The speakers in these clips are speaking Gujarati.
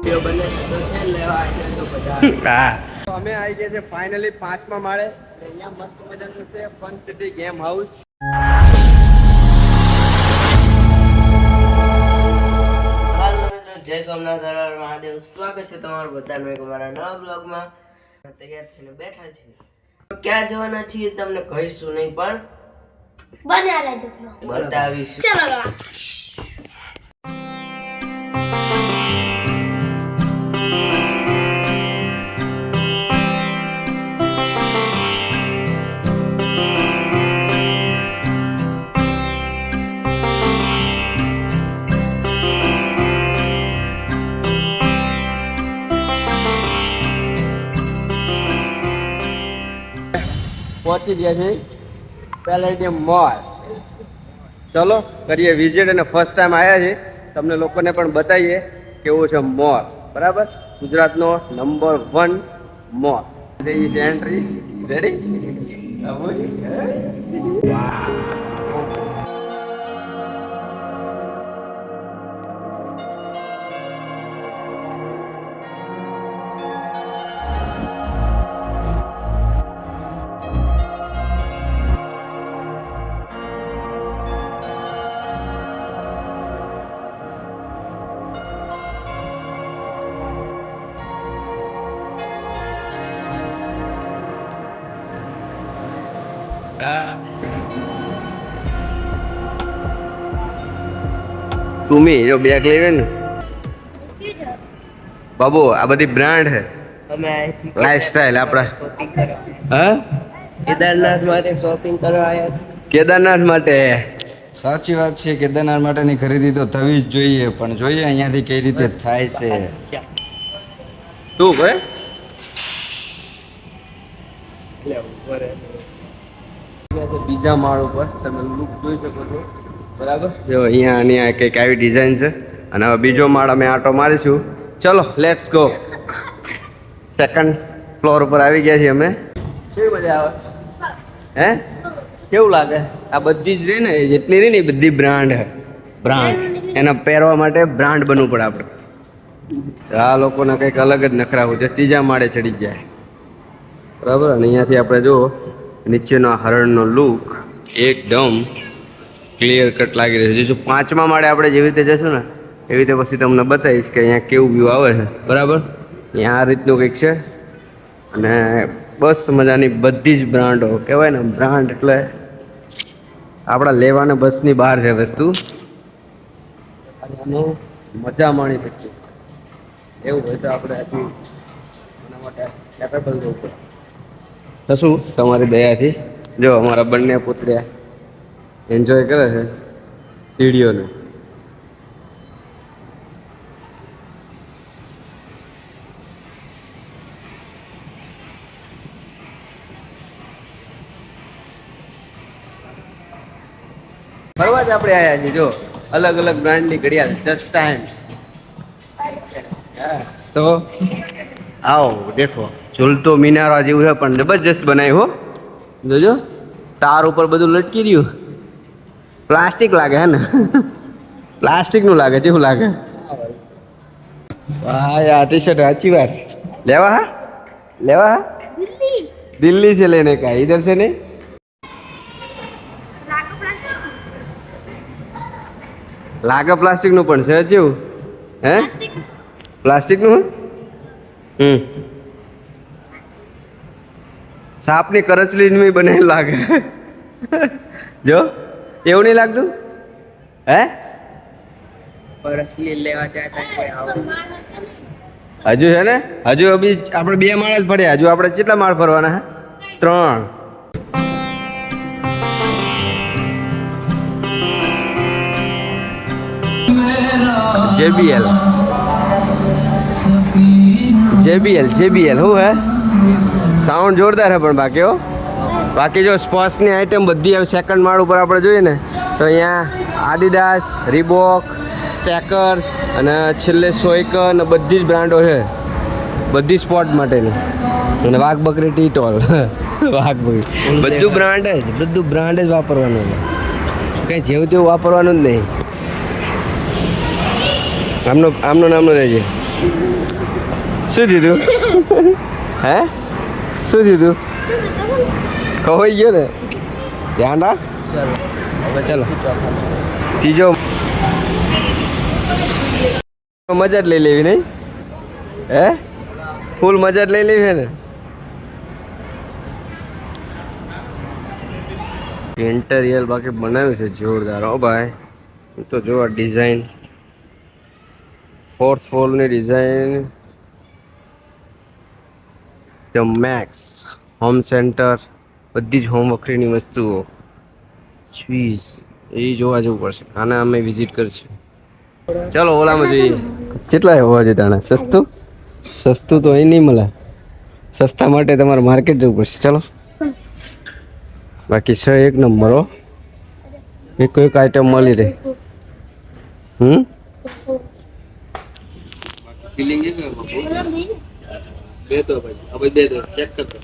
અમે આવી ગયા છે ફાઇનલી પાંચમા માળે. અહીંયા મસ્ત મજાનું છે ફન સિટી ગેમ હાઉસ જય સોમનાથ હર મહાદેવ. સ્વાગત છે તમારું બધાનું એક અમારા નવા બ્લોગમાં તૈયાર થઈને બેઠા છે તો ક્યાં જવાના છીએ તમને કહીશું નહીં પણ બન્યા રહેજો vlog. બતાવીશું. ચલો પહોંચી ગયા છે. પેલેડિયમ મોલ ચલો, કરીએ વિઝિટ અને ફર્સ્ટ ટાઈમ આવ્યા છે તમને લોકોને પણ બતાવીએ કેવો છે મોલ બરાબર? ગુજરાતનો number one mall entry ready તુમી જો બેગ લેવે ને. બાબુ આ બધી બ્રાન્ડ હે અમે લાઈફસ્ટાઈલ આપણા. હા? કેદારનાથ માટે શોપિંગ કરવા આવ્યા છે કેદારનાથ માટે? સાચી વાત છે કેદારનાથ માટેની ખરીદી તો થવી જ જોઈએ પણ જોઈએ અહીંયાથી કઈ રીતે થાય છે. તું કરે બીજા માળ ઉપર તમે લુક જોઈ શકો છો. બરાબર? જો અહીંયા અહીંયા કંઈક આવી ડિઝાઇન છે. અને હવે બીજો માળ અમે આટો મારીશું. ચલો લેટ્સ ગો સેકન્ડ ફ્લોર ઉપર આવી ગયા છીએ અમે. કેવી મજા આવે? હે? કેવું લાગે? આ બધી જ રહી ને જેટલી રહી ને એ બધી બ્રાન્ડ હે બ્રાન્ડ એને પહેરવા માટે બ્રાન્ડ બનવું પડે આપણે. આ લોકોને કંઈક અલગ જ નખરાવું છે. ત્રીજા માળે ચડી જાય બરાબર? અને અહીંયાથી આપણે જો નીચેનો હરણનો લુક એકદમ ક્લિયર કટ લાગી રહ્યો છે. જો પાંચમા માળે આપણે જેવી રીતે જશું ને, એવી રીતે પછી તમને બતાવીશ કે અહીંયા કેવું વ્યૂ આવે છે. બરાબર? અહીંયા આ રીતનું કંઈક છે. અને બસ મજાની બધી જ બ્રાન્ડો, કહેવાય ને બ્રાન્ડ એટલે આપણા લેવાને બસની બહાર છે વસ્તુ. અને મજા માણી શકીએ. એવું હોય તો આપણે આટલું એના માટે કેપેબલ રહેવું પડે. શું? તમારી દયાથી. જો અમારા બંને પુત્ર્યા એન્જોય કરે છે સીડીઓને. ફરવા જ આપણે આવ્યા છીએ, જો. અલગ અલગ બ્રાન્ડની ઘડિયાળ જસ્ટ ટાઈમ તો આવો, દેખો. ઝૂલતો મિનારા જેવું છે, પણ જબરજસ્ત બનાવ્યું હો. જોજો. તાર ઉપર બધું લટકી રહ્યું. પ્લાસ્ટિક લાગે હે ને પ્લાસ્ટિકનું લાગે જેવું લાગે વાહ યાર ટી શર્ટ अच्छी बात लेवा है लेवा है દિલ્હી दिल्ली से लेने का है, इधर से नहीं લાગે પ્લાસ્ટિક લાગે પ્લાસ્ટિકનું પણ છે જેવું હે પ્લાસ્ટિક પ્લાસ્ટિકનું હમ સાપની કરચલી બનેલું લાગે જો એવું નહીં લાગતું? હે? હજુ છે ને? હજુ અભી આપણે બે માળ જ ફર્યા હજુ આપણે કેટલા માળ ફરવાના હે? ત્રણ. જેબીએલ. JBL JBL. શું હે? સાઉન્ડ જોરદાર હે પણ બાકી હો. બાકી જો સ્પોર્ટ્સની આઈટમ બધી હવે સેકન્ડ માળ ઉપર આપણે જોઈએ ને તો અહીંયા આદિદાસ રીબોક સ્ટેકર્સ અને છેલ્લે સોયકન અને બધી જ બ્રાન્ડો છે. બધી સ્પોર્ટ માટેની. અને વાઘ બકરી ટી ટોલ વાઘ બકરી બધું બ્રાન્ડ જ બધું બ્રાન્ડ જ વાપરવાનું છે. કંઈ જેવું તેવું વાપરવાનું જ નહીં. આમનો આમનો નામનો રહેજે શું દીધું હે? શું દીધું ખવાઈ ગયો ને? ધ્યાન રાખ. હવે ચાલો. ત્રીજો મજા જ લઈ લેવી નહીં? હે? ફૂલ મજા જ લઈ લેવી હે ને? ઇન્ટરિયર બાકી બનાવ્યું છે જોરદાર હો ભાઈ. હું તો જો આ design fourth ફ્લોરની design the Max Home Centre બધી જ હોમ વખરીની વસ્તુઓ. ચીઝ એ જોવા જવું પડશે. આને અમે વિઝિટ કરીશું. ચાલો ઓલામાં જઈએ. કેટલા હોવા જોઈએ તાણે? સસ્તું? સસ્તું તો અહીં નહીં મળે. સસ્તા માટે તમારે માર્કેટ જવું પડશે. ચાલો. બાકી છ એક નંબર હો. એક એક આઈટમ મળી રહે. હમ? ફિલિંગ બે તો ભાઈ. બે તો. ચેક કરતો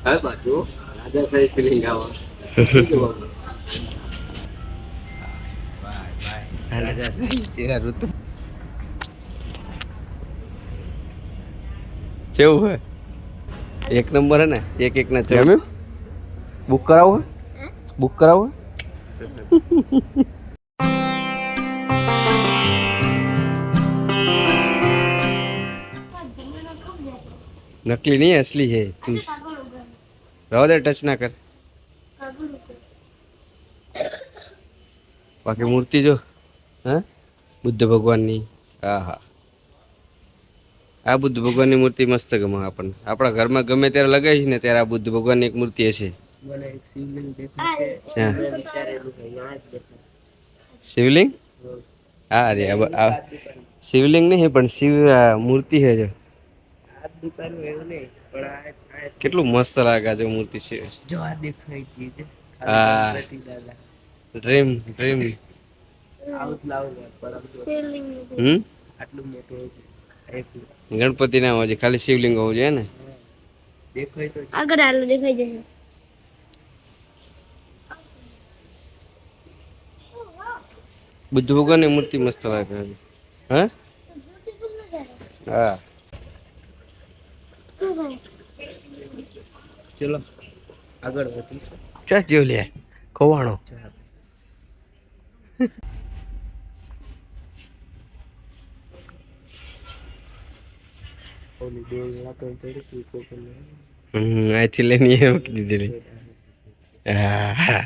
હા બાજુ રાજા સાહેબ ફિલિંગ આવો રાજા સાહેબ તેરા ઋતુ કેવું હે એક નંબર હે ને એક એક ના જમ્યું બુક કરાવો બુક કરાવો નકલી નહીં અસલી હે તું રહો દે ટચ ના કર. બાકી મૂર્તિ જો હા? બુદ્ધ ભગવાનની હા હા આ બુદ્ધ ભગવાનની મૂર્તિ મસ્ત ગમે આપણને. આપણા ઘરમાં ગમે ત્યારે લગાવી ને ત્યારે આ બુદ્ધ ભગવાનની એક મૂર્તિ હશે. શિવલિંગ હા અરે શિવલિંગ નહીં પણ શિવ આ મૂર્તિ છે જો. કેટલું મસ્ત લાગે જો મૂર્તિ છે. જો આ દેખાય ચીજ હા. ડ્રીમ ડ્રીમ આઉટ લાવ હમ? આટલું મોટું હોય છે ગણપતિ ના હોય ખાલી શિવલિંગ હોવું જોઈએ ને? દેખાય તો આગળ આલો દેખાય જશે. બુદ્ધ ભગવાનની મૂર્તિ મસ્ત લાગે. છે. હા હા. ચલો. આગળ વધીશું. ચા જેવ લે ખવાણો. અહીંથી લઈને એ મૂકી દીધેલી. હા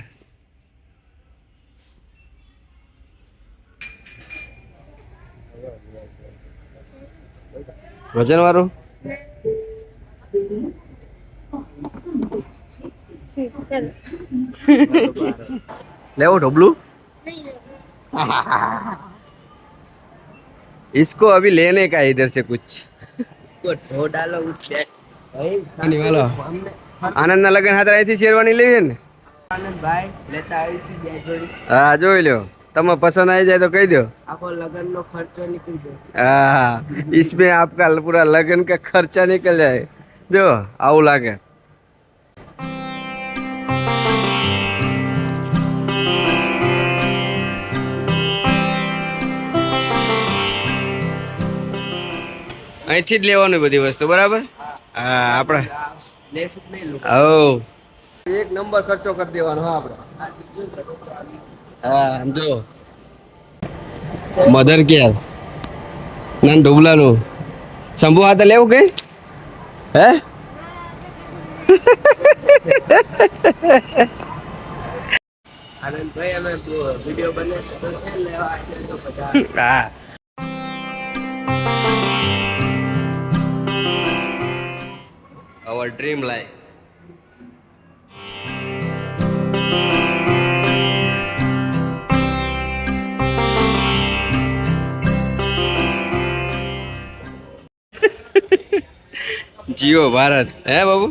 વજન વાળું લેવો ढोबलू इसको अभी लेने का है इधर से कुछ इसको ढो डालो उस बैग से भाई આની વાલો અમને આનંદના લગ્ન હાથે અહીંથી શેરવાની લેવી ને આનંદ ભાઈ લેતા આવી છે બે જોડી હા જોઈ લ્યો તમે પસંદ આવી જાય તો કહી દો આખો લગનનો ખર્ચો નીકળી ગયો હા इसमें आपका पूरा लगन का खर्चा निकल जाए જો આવું લાગે. અહીંથી જ લેવાની બધી વસ્તુ બરાબર? હા આપણે. હવ એક નંબર ખર્ચો કરી દેવાનો હા આપણે. હા જો. Mother care. ના ઢોબલાનું. શંભુ હાથે લેવું કઈ હે? આનંદભાઈ અમે વીડિયો બનાવ્યો તો છે લેવા તો બધા. હા. Our dream जियो भारत है बाबू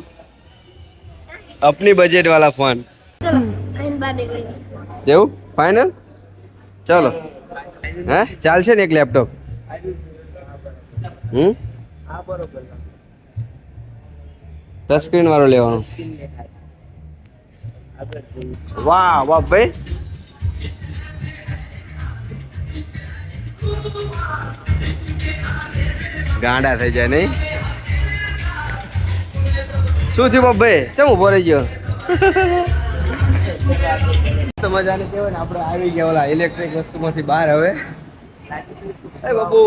अपनी बजट वाला फोन ચલો આઈન બહાર નીકળી જેવું ફાઇનલ ચલો હે ચાલશે ને એક લેપટોપ હમ આ બરોબર ટચ સ્ક્રીન વાળો લેવાનો સ્કીન દેખાય આગળ જઈએ વાહ વાહ ભાઈ ગાંડા થઈ જાય નહીં શું થયું બાપ ભાઈ ચમ ઊભો રહી ગયો? તો મજાને કહેવાય ને આપણે આવી ગયા ઓલા ઇલેક્ટ્રિક વસ્તુમાંથી બહાર હવે. એ બાપુ.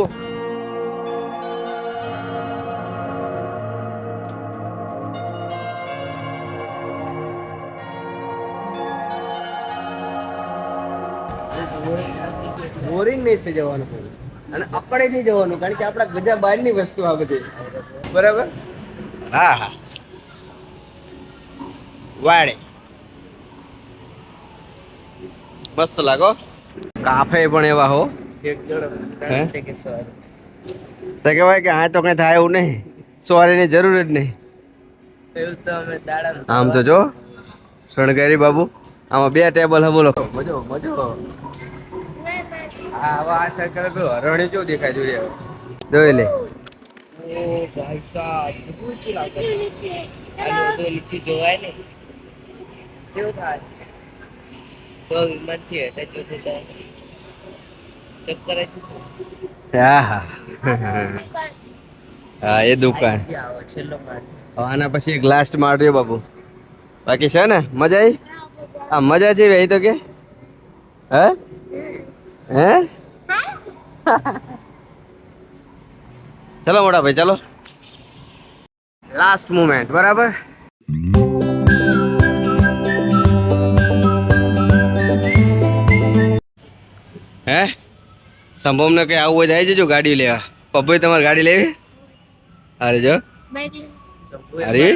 બોરિંગ નહીં થઈ જવાનું. અને અકડે નહીં જવાનું કારણ કે આપણા ગજા બહારની વસ્તુ આ બધી. બરાબર? હા હા. વાડે. મસ્ત લાગો. કાફે પણ એવા હો? તે કહેવાય કે હા તો કઈ થાય એવું નહીં. સોરીની જરૂર જ નહીં. આમ તો જો શણગારી બાબુ. આમાં બે ટેબલ હે બોલો. મજો મજો. હા આ કરે પેલો હરણી જો દેખાય જોઈએ જોઈ લે. ઓ ભાઈ સાહેબ લાગે? તો જોવાય ને. કેવું થાય. તો વિમાનથી હેઠે જોશે તો. ચક્કર જ છે. હા હા. હા એ દુકાન. છેલ્લો માળ આના પછી એક લાસ્ટ માળ રહ્યો બાપુ. બાકી છે ને? મજા આવી આ મજા છે એ તો કે? હે? હે? ચલો મોટા ભાઈ ચલો. લાસ્ટ મુમેન્ટ બરાબર? હે? સંભવને કંઈ આવું હોય તો આવી જજો ગાડી લેવા. પપ્પુએ તમારે ગાડી લેવી? અરે જો. અરે?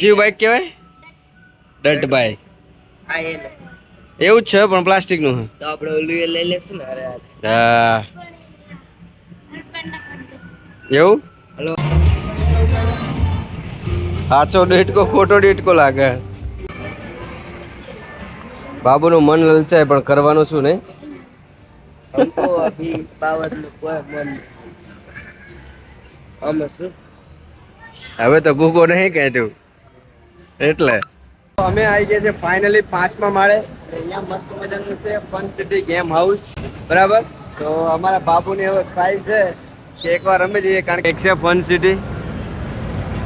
ચીયું બાઈક કહેવાય? ડટ બાઈક. એવું જ છે પણ પ્લાસ્ટિકનું તો આપણે ઓલું એ લઈ લેશું ને અરે હા. એવું? હલો. સાચો ડેટકો ખોટો ડેટકો લાગે. બાબુનું મન લલચાય પણ કરવાનું શું નહીં? हमको अभी बावत में कोई मन અમે શું હવે તો ગૂગો નહીં કહેતું એટલે અમે આવી ગયા છે ફાઇનલી પાંચમા માળે અને અહીંયા મસ્ત મજાનું છે ફન સિટી ગેમ હાઉસ બરાબર તો અમારા બાબુની હવે ટ્રાય છે કે એકવાર રમી જઈએ કારણ કે એક છે ફન સિટી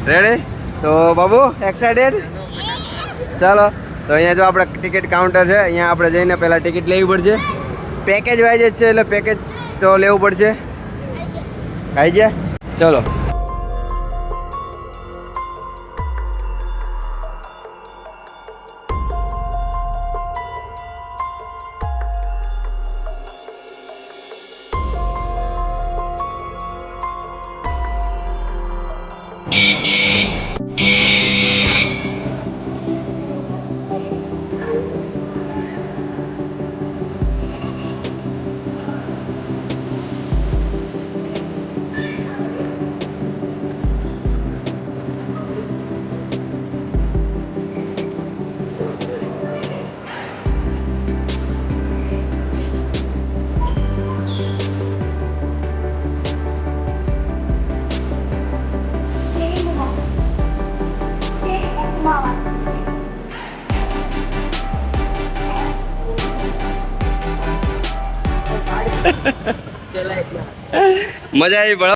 રેડી તો બાબુ એક્સાઇટેડ ચાલો તો અહીંયા જો આપણે ટિકિટ કાઉન્ટર છે અહીંયા આપણે જઈને પહેલાં ટિકિટ લેવી પડશે પેકેજ વાઇઝ જ છે એટલે પેકેજ તો લેવું પડશે. આવી ગયા? ચલો. મજા આવી બળો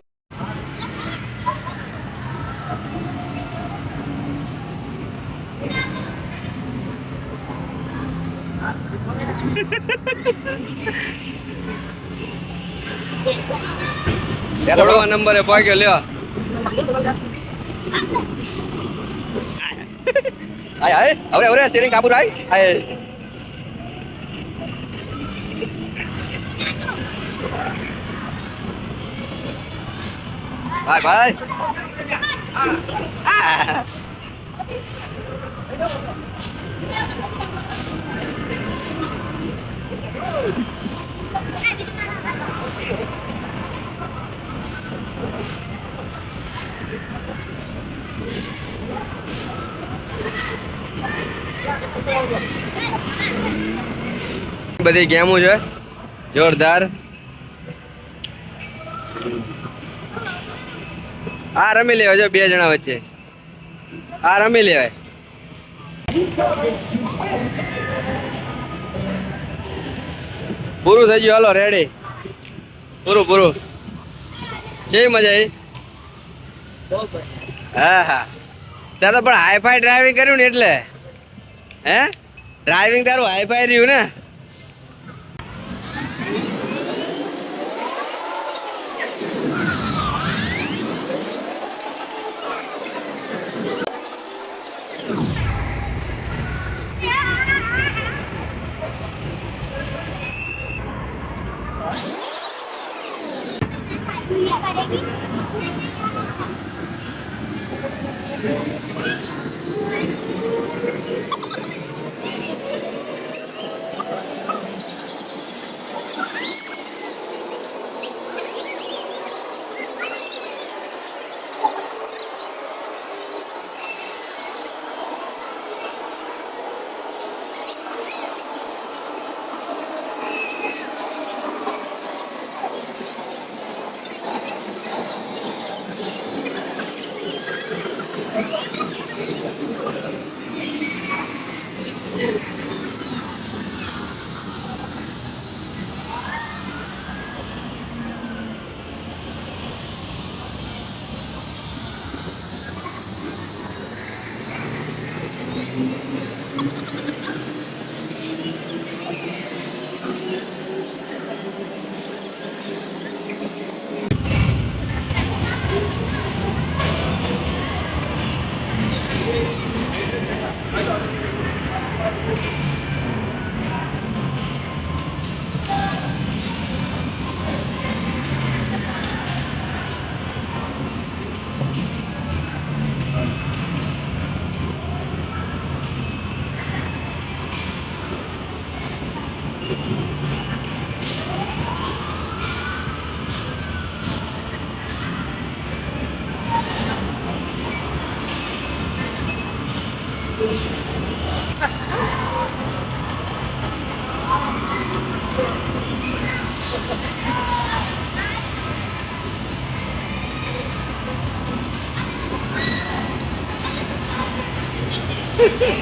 થોડો નંબરે પહોંચ્યો લ્યો. આય આય અવરે અરે સ્ટેરિંગ કાબુ રાય આય. ભાઈ ભાઈ બધી ગેમો છે. જોરદાર. આ રમી લેવા જો બે જણા વચ્ચે. આ રમી લેવાય. પૂરું થઈ ગયું, હાલો રેડી પૂરું પૂરું. છે મજા આવી? હા હા. ત્યાં તો પણ હાઈફાઈ ડ્રાઇવિંગ કર્યું ને એટલે. હે? ડ્રાઇવિંગ તારું હાઈફાઈ રહ્યું ને? Ha, ha, ha.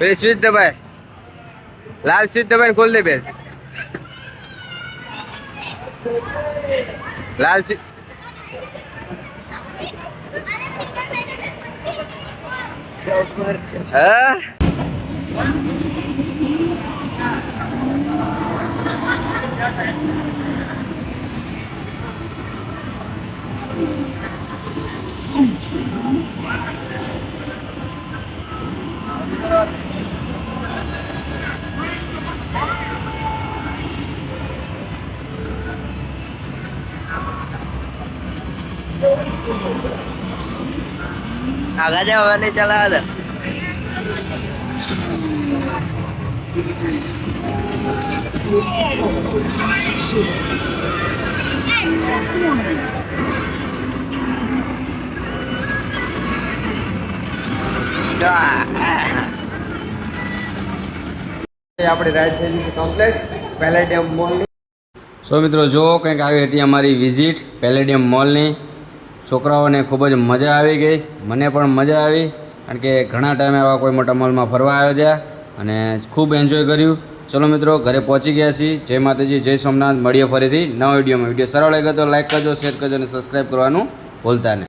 પેલી સ્વિચ દબાય લાલ સ્વિચ દબાઈને ખોલ દે બેન લાલ સ્વિચ જબર છે. હા આગળ જવા નહીં ચલાવે તો. આપણી રાઈડ થઈ ગઈ છે કમ્પ્લીટ પેલેડિયમ મોલની સો મિત્રો જો કંઈક આવી હતી અમારી વિઝિટ પેલેડિયમ મોલની છોકરાઓને ખૂબ જ મજા આવી ગઈ. મને પણ મજા આવી, કારણ કે ઘણા ટાઈમે આવા કોઈ મોટા મોલમાં ફરવા આવ્યા હતા અને ખૂબ એન્જોય કર્યું. ચલો મિત્રો, ઘરે પહોંચી ગયા છીએ. જય માતાજી, જય સોમનાથ. મળીએ ફરીથી નવા વિડીયોમાં. વીડિયો સારો લાગ્યો તો લાઈક કરજો શેર કરજો અને સબસ્ક્રાઈબ કરવાનું ભૂલતા નહીં.